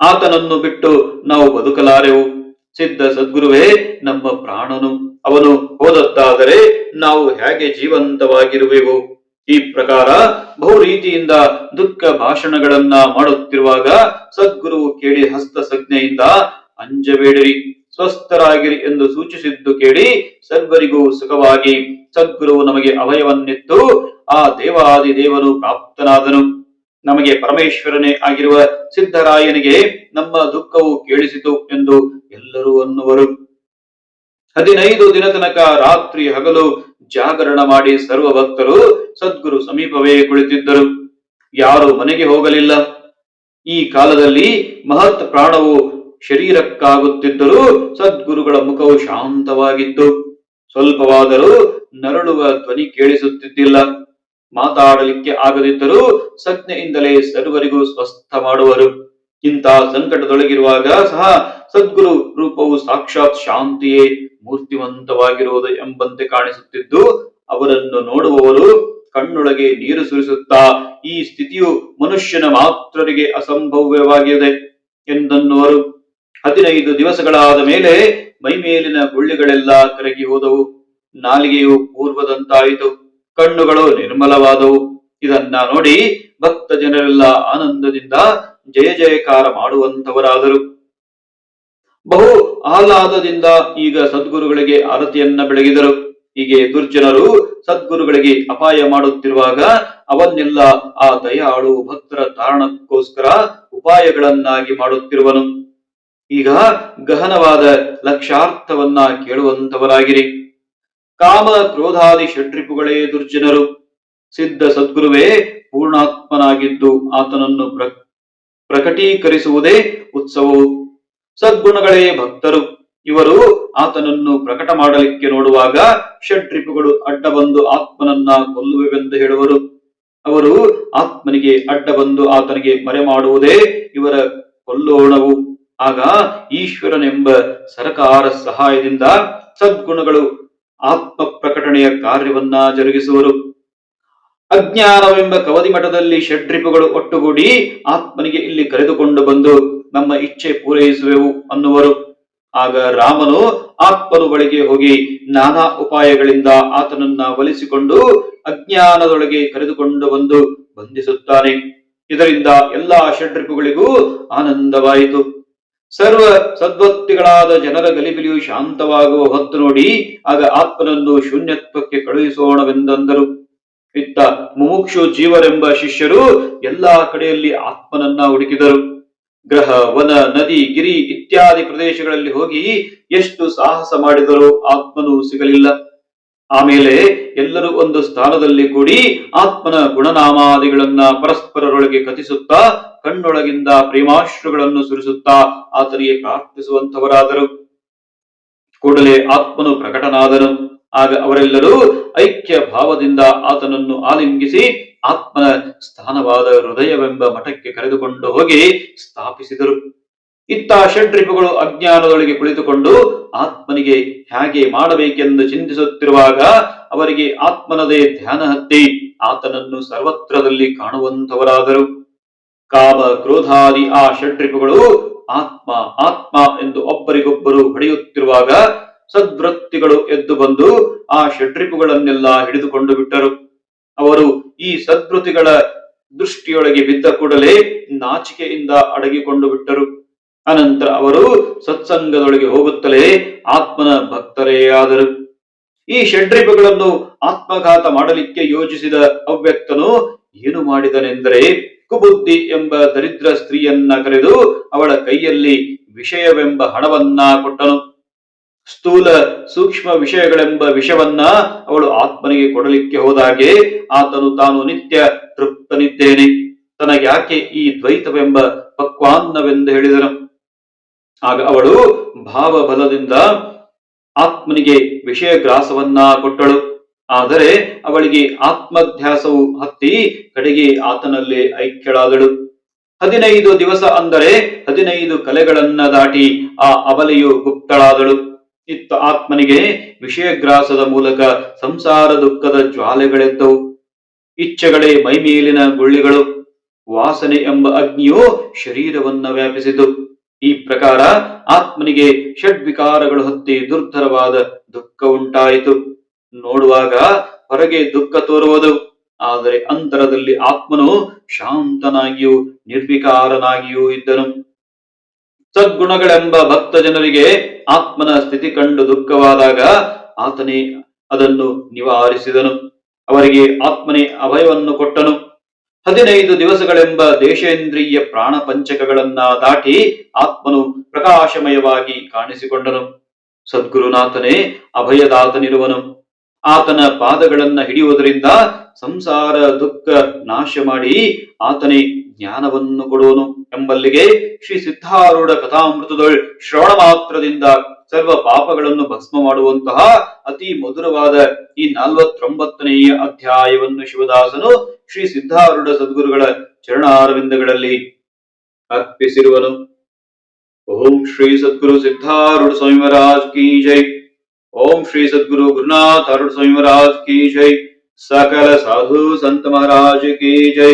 ಆತನನ್ನು ಬಿಟ್ಟು ನಾವು ಬದುಕಲಾರೆವು. ಸಿದ್ಧ ಸದ್ಗುರುವೇ, ನಮ್ಮ ಪ್ರಾಣನು ಅವನು ಹೋದದ್ದಾದರೆ ನಾವು ಹೇಗೆ ಜೀವಂತವಾಗಿರುವೆವು? ಈ ಪ್ರಕಾರ ಬಹು ರೀತಿಯಿಂದ ದುಃಖ ಭಾಷಣಗಳನ್ನ ಮಾಡುತ್ತಿರುವಾಗ ಸದ್ಗುರು ಕೇಳಿ ಹಸ್ತ ಸಜ್ಞೆಯಿಂದ ಅಂಜಬೇಡಿರಿ, ಸ್ವಸ್ಥರಾಗಿರಿ ಎಂದು ಸೂಚಿಸಿದ್ದು ಕೇಳಿ ಸರ್ವರಿಗೂ ಸುಖವಾಗಿ ಸದ್ಗುರು ನಮಗೆ ಅಭಯವನ್ನಿತ್ತು ಆ ದೇವಾದಿ ದೇವನು ಪ್ರಾಪ್ತನಾದನು. ನಮಗೆ ಪರಮೇಶ್ವರನೇ ಆಗಿರುವ ಸಿದ್ಧರಾಯನಿಗೆ ನಮ್ಮ ದುಃಖವು ಕೇಳಿಸಿತು ಎಂದು ಎಲ್ಲರೂ ಅನ್ನುವರು. ಹದಿನೈದು ದಿನ ತನಕ ರಾತ್ರಿ ಹಗಲು ಜಾಗರಣ ಮಾಡಿ ಸರ್ವ ಭಕ್ತರು ಸದ್ಗುರು ಸಮೀಪವೇ ಕುಳಿತಿದ್ದರು. ಯಾರು ಮನೆಗೆ ಹೋಗಲಿಲ್ಲ. ಈ ಕಾಲದಲ್ಲಿ ಮಹತ್ ಪ್ರಾಣವು ಶರೀರಕ್ಕಾಗುತ್ತಿದ್ದರೂ ಸದ್ಗುರುಗಳ ಮುಖವು ಶಾಂತವಾಗಿತ್ತು. ಸ್ವಲ್ಪವಾದರೂ ನರಳುವ ಧ್ವನಿ ಕೇಳಿಸುತ್ತಿದ್ದಿಲ್ಲ. ಮಾತಾಡಲಿಕ್ಕೆ ಆಗದಿದ್ದರೂ ಸಜ್ಞೆಯಿಂದಲೇ ಸರ್ವರಿಗೂ ಸ್ವಸ್ಥ ಮಾಡುವರು. ಇಂತಹ ಸಂಕಟದೊಳಗಿರುವಾಗ ಸಹ ಸದ್ಗುರು ರೂಪವು ಸಾಕ್ಷಾತ್ ಶಾಂತಿಯೇ ಮೂರ್ತಿವಂತವಾಗಿರುವುದು ಎಂಬಂತೆ ಕಾಣಿಸುತ್ತಿದ್ದು, ಅವರನ್ನು ನೋಡುವವರು ಕಣ್ಣೊಳಗೆ ನೀರು ಸುರಿಸುತ್ತಾ, ಈ ಸ್ಥಿತಿಯು ಮನುಷ್ಯನ ಮಾತ್ರರಿಗೆ ಅಸಂಭವ್ಯವಾಗಿದೆ ಎಂದನ್ನುವರು. ಹದಿನೈದು ದಿವಸಗಳಾದ ಮೇಲೆ ಮೈಮೇಲಿನ ಗುಳ್ಳೆಗಳೆಲ್ಲ ಕರಗಿ ಹೋದವು. ನಾಲಿಗೆಯು ಪೂರ್ವದಂತಾಯಿತು. ಕಣ್ಣುಗಳು ನಿರ್ಮಲವಾದವು. ಇದನ್ನ ನೋಡಿ ಭಕ್ತ ಜನರೆಲ್ಲ ಆನಂದದಿಂದ ಜಯ ಜಯಕಾರ ಮಾಡುವಂತವರಾದರು ಬಹು ಆಹ್ಲಾದದಿಂದ ಈಗ ಸದ್ಗುರುಗಳಿಗೆ ಆರತಿಯನ್ನ ಬೆಳಗಿದರು. ಹೀಗೆ ದುರ್ಜನರು ಸದ್ಗುರುಗಳಿಗೆ ಅಪಾಯ ಮಾಡುತ್ತಿರುವಾಗ ಅವನ್ನೆಲ್ಲ ಆ ದಯಾಳು ಭಕ್ತರ ತಾರಣಕ್ಕೋಸ್ಕರ ಉಪಾಯಗಳನ್ನಾಗಿ ಮಾಡುತ್ತಿರುವನು. ಈಗ ಗಹನವಾದ ಲಕ್ಷಾರ್ಥವನ್ನ ಕೇಳುವಂತವರಾಗಿರಿ ಕಾಮ ಕ್ರೋಧಾದಿ ಷಡ್ರಿಪುಗಳೇ ದುರ್ಜನರು. ಸಿದ್ಧ ಸದ್ಗುರುವೇ ಪೂರ್ಣಾತ್ಮನಾಗಿದ್ದು ಆತನನ್ನು ಪ್ರ, ಪ್ರಕಟೀಕರಿಸುವುದೇ ಉತ್ಸವವು. ಸದ್ಗುಣಗಳೇ ಭಕ್ತರು. ಇವರು ಆತನನ್ನು ಪ್ರಕಟ ಮಾಡಲಿಕ್ಕೆ ನೋಡುವಾಗ ಷಡ್ರಿಪುಗಳು ಅಡ್ಡ ಬಂದು ಆತ್ಮನನ್ನ ಕೊಲ್ಲುವೆವೆಂದು ಹೇಳುವರು. ಅವರು ಆತ್ಮನಿಗೆ ಅಡ್ಡ ಬಂದು ಆತನಿಗೆ ಮರೆ ಮಾಡುವುದೇ ಇವರ ಕೊಲ್ಲೋಣವು. ಆಗ ಈಶ್ವರನೆಂಬ ಸರಕಾರ ಸಹಾಯದಿಂದ ಸದ್ಗುಣಗಳು ಆತ್ಮ ಪ್ರಕಟಣೆಯ ಕಾರ್ಯವನ್ನ ಜರುಗಿಸುವರು. ಅಜ್ಞಾನವೆಂಬ ಕವದಿ ಮಠದಲ್ಲಿ ಷಡ್ರಿಪುಗಳು ಒಟ್ಟುಗೂಡಿ ಆತ್ಮನಿಗೆ ಇಲ್ಲಿ ಕರೆದುಕೊಂಡು ಬಂದು ನಮ್ಮ ಇಚ್ಛೆ ಪೂರೈಸುವೆವು ಅನ್ನುವರು. ಆಗ ರಾಮನು ಆತ್ಮನು ಬಳಿಗೆ ಹೋಗಿ ನಾನಾ ಉಪಾಯಗಳಿಂದ ಆತನನ್ನ ಒಲಿಸಿಕೊಂಡು ಅಜ್ಞಾನದೊಳಗೆ ಕರೆದುಕೊಂಡು ಬಂದು ಬಂಧಿಸುತ್ತಾನೆ. ಇದರಿಂದ ಎಲ್ಲಾ ಷಡ್ರಿಪುಗಳಿಗೂ ಆನಂದವಾಯಿತು. ಸರ್ವ ಸದ್ವತ್ತಿಗಳಾದ ಜನರ ಗಲಿಬಿಲಿಯು ಶಾಂತವಾಗುವ ಹೊತ್ತು ನೋಡಿ, ಆಗ ಆತ್ಮನನ್ನು ಶೂನ್ಯತ್ವಕ್ಕೆ ಕಳುಹಿಸೋಣವೆಂದಂದರು. ಇತ್ತ ಮುಮುಕ್ಷು ಜೀವರೆಂಬ ಶಿಷ್ಯರು ಎಲ್ಲಾ ಕಡೆಯಲ್ಲಿ ಆತ್ಮನನ್ನ ಹುಡುಕಿದರು. ಗ್ರಹ, ವನ, ನದಿ, ಗಿರಿ ಇತ್ಯಾದಿ ಪ್ರದೇಶಗಳಲ್ಲಿ ಹೋಗಿ ಎಷ್ಟು ಸಾಹಸ ಮಾಡಿದರೂ ಆತ್ಮನು ಸಿಗಲಿಲ್ಲ. ಆಮೇಲೆ ಎಲ್ಲರೂ ಒಂದು ಸ್ಥಾನದಲ್ಲಿ ಕೂಡಿ ಆತ್ಮನ ಗುಣನಾಮಾದಿಗಳನ್ನ ಪರಸ್ಪರರೊಳಗೆ ಕಥಿಸುತ್ತಾ, ಕಣ್ಣೊಳಗಿಂದ ಪ್ರೇಮಾಶ್ರುಗಳನ್ನು ಸುರಿಸುತ್ತಾ ಆತನಿಗೆ ಪ್ರಾರ್ಥಿಸುವಂತವರಾದರು ಕೂಡಲೇ ಆತ್ಮನು ಪ್ರಕಟನಾದನು. ಆಗ ಅವರೆಲ್ಲರೂ ಐಕ್ಯ ಭಾವದಿಂದ ಆತನನ್ನು ಆಲಿಂಗಿಸಿ ಆತ್ಮನ ಸ್ಥಾನವಾದ ಹೃದಯವೆಂಬ ಮಠಕ್ಕೆ ಕರೆದುಕೊಂಡು ಹೋಗಿ ಸ್ಥಾಪಿಸಿದರು. ಇತ್ತ ಷಡ್ರಿಪುಗಳು ಅಜ್ಞಾನದೊಳಗೆ ಕುಳಿತುಕೊಂಡು ಆತ್ಮನಿಗೆ ಹೇಗೆ ಮಾಡಬೇಕೆಂದು ಚಿಂತಿಸುತ್ತಿರುವಾಗ ಅವರಿಗೆ ಆತ್ಮನದೇ ಧ್ಯಾನ ಹತ್ತಿ ಆತನನ್ನು ಸರ್ವತ್ರದಲ್ಲಿ ಕಾಣುವಂತವರಾದರು ಕಾಮ ಕ್ರೋಧಾದಿ ಆ ಷಡ್ರಿಪುಗಳು ಆತ್ಮ ಆತ್ಮ ಎಂದು ಒಬ್ಬರಿಗೊಬ್ಬರು ಹೊಡೆಯುತ್ತಿರುವಾಗ ಸದ್ವೃತ್ತಿಗಳು ಎದ್ದು ಬಂದು ಆ ಷಡ್ರಿಪುಗಳನ್ನೆಲ್ಲ ಹಿಡಿದುಕೊಂಡು ಬಿಟ್ಟರು. ಅವರು ಈ ಸದ್ವೃತಿಗಳ ದೃಷ್ಟಿಯೊಳಗೆ ಬಿದ್ದ ಕೂಡಲೇ ನಾಚಿಕೆಯಿಂದ ಅಡಗಿಕೊಂಡು ಬಿಟ್ಟರು. ಅನಂತರ ಅವರು ಸತ್ಸಂಗದೊಳಗೆ ಹೋಗುತ್ತಲೇ ಆತ್ಮನ ಭಕ್ತರೇ ಆದರು. ಈ ಷಡ್ರಿಪಗಳನ್ನು ಆತ್ಮಘಾತ ಮಾಡಲಿಕ್ಕೆ ಯೋಜಿಸಿದ ಅವ್ಯಕ್ತನು ಏನು ಮಾಡಿದನೆಂದರೆ ಕುಬುದ್ಧಿ ಎಂಬ ದರಿದ್ರ ಸ್ತ್ರೀಯನ್ನ ಕರೆದು ಅವಳ ಕೈಯಲ್ಲಿ ವಿಷಯವೆಂಬ ಹಣವನ್ನ ಕೊಟ್ಟನು. ಸ್ಥೂಲ ಸೂಕ್ಷ್ಮ ವಿಷಯಗಳೆಂಬ ವಿಷವನ್ನ ಅವಳು ಆತ್ಮನಿಗೆ ಕೊಡಲಿಕ್ಕೆ ಹೋದಾಗೆ ಆತನು ತಾನು ನಿತ್ಯ ತೃಪ್ತನಿದ್ದೇನೆ. ತನಗ್ಯಾಕೆ ಈ ದ್ವೈತವೆಂಬ ಪಕ್ವಾನ್ನವೆಂದು ಹೇಳಿದನು. ಆಗ ಅವಳು ಭಾವಬಲದಿಂದ ಆತ್ಮನಿಗೆ ವಿಷಯ ಗ್ರಾಸವನ್ನ ಕೊಟ್ಟಳು. ಆದರೆ ಅವಳಿಗೆ ಆತ್ಮಧ್ಯಾಸವು ಹತ್ತಿ ಕಡೆಗೆ ಆತನಲ್ಲೇ ಐಕ್ಯಳಾದಳು. ಹದಿನೈದು ದಿವಸ ಅಂದರೆ ಹದಿನೈದು ಕಲೆಗಳನ್ನ ದಾಟಿ ಆ ಅವಲೆಯು ಗುಪ್ತಳಾದಳು. ಇತ್ತ ಆತ್ಮನಿಗೆ ವಿಷಯಗ್ರಾಸದ ಮೂಲಕ ಸಂಸಾರ ದುಃಖದ ಜ್ವಾಲೆಗಳೆದ್ದವು ಇಚ್ಛೆಗಳೇ ಮೈಮೇಲಿನ ಗುಳ್ಳಿಗಳು. ವಾಸನೆ ಎಂಬ ಅಗ್ನಿಯು ಶರೀರವನ್ನ ವ್ಯಾಪಿಸಿತು. ಈ ಪ್ರಕಾರ ಆತ್ಮನಿಗೆ ಷಡ್ವಿಕಾರಗಳು ಹತ್ತಿ ದುರ್ಧರವಾದ ದುಃಖ ಉಂಟಾಯಿತು. ನೋಡುವಾಗ ಹೊರಗೆ ದುಃಖ ತೋರುವುದು. ಆದರೆ ಅಂತರದಲ್ಲಿ ಆತ್ಮನು ಶಾಂತನಾಗಿಯೂ ನಿರ್ವಿಕಾರನಾಗಿಯೂ ಇದ್ದನು. ಸದ್ಗುಣಗಳೆಂಬ ಭಕ್ತ ಜನರಿಗೆ ಆತ್ಮನ ಸ್ಥಿತಿ ಕಂಡು ದುಃಖವಾದಾಗ ಆತನೇ ಅದನ್ನು ನಿವಾರಿಸಿದನು. ಅವರಿಗೆ ಆತ್ಮನೇ ಅಭಯವನ್ನು ಕೊಟ್ಟನು. ಹದಿನೈದು ದಿವಸಗಳೆಂಬ ದೇಶೇಂದ್ರಿಯ ಪ್ರಾಣ ಪಂಚಕಗಳನ್ನ ದಾಟಿ ಆತ್ಮನು ಪ್ರಕಾಶಮಯವಾಗಿ ಕಾಣಿಸಿಕೊಂಡನು. ಸದ್ಗುರುನಾಥನೇ ಅಭಯದಾತನಿರುವನು ಆತನ ಪಾದಗಳನ್ನ ಹಿಡಿಯುವುದರಿಂದ ಸಂಸಾರ ದುಃಖ ನಾಶ ಮಾಡಿ ಆತನೇ ಜ್ಞಾನವನ್ನು ಕೊಡುವನು. ಎಂಬಲ್ಲಿಗೆ ಶ್ರೀ ಸಿದ್ಧಾರೂಢ ಕಥಾಮೃತದೊಳ್ ಶ್ರವಣ ಮಾತ್ರದಿಂದ ಸರ್ವ ಪಾಪಗಳನ್ನು ಭಸ್ಮ ಮಾಡುವಂತಹ ಅತಿ ಮಧುರವಾದ ಈ ನಲವತ್ತೊಂಬತ್ತನೆಯ ಅಧ್ಯಾಯವನ್ನು ಶಿವದಾಸನು ಶ್ರೀ ಸಿದ್ಧಾರೂಢ ಸದ್ಗುರುಗಳ ಚರಣಾರವಿಂದಗಳಲ್ಲಿ ಅರ್ಪಿಸಿರುವನು ಓಂ ಶ್ರೀ ಸದ್ಗುರು ಸಿದ್ಧಾರೂಢ ಸ್ವಾಮಿ ಮಹಾರಾಜ್ ಕಿ ಜೈ ಓಂ ಶ್ರೀ ಸದ್ಗುರು ಗುರುನಾಥ ಅರುಣ ಸ್ವಾಮಿ ಮಹಾರಾಜ್ ಕಿ ಜೈ सकल साधु संत महाराज की जय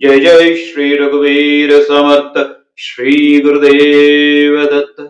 जय जय श्री रघुवीर समर्थ श्री गुरुदेव दत्त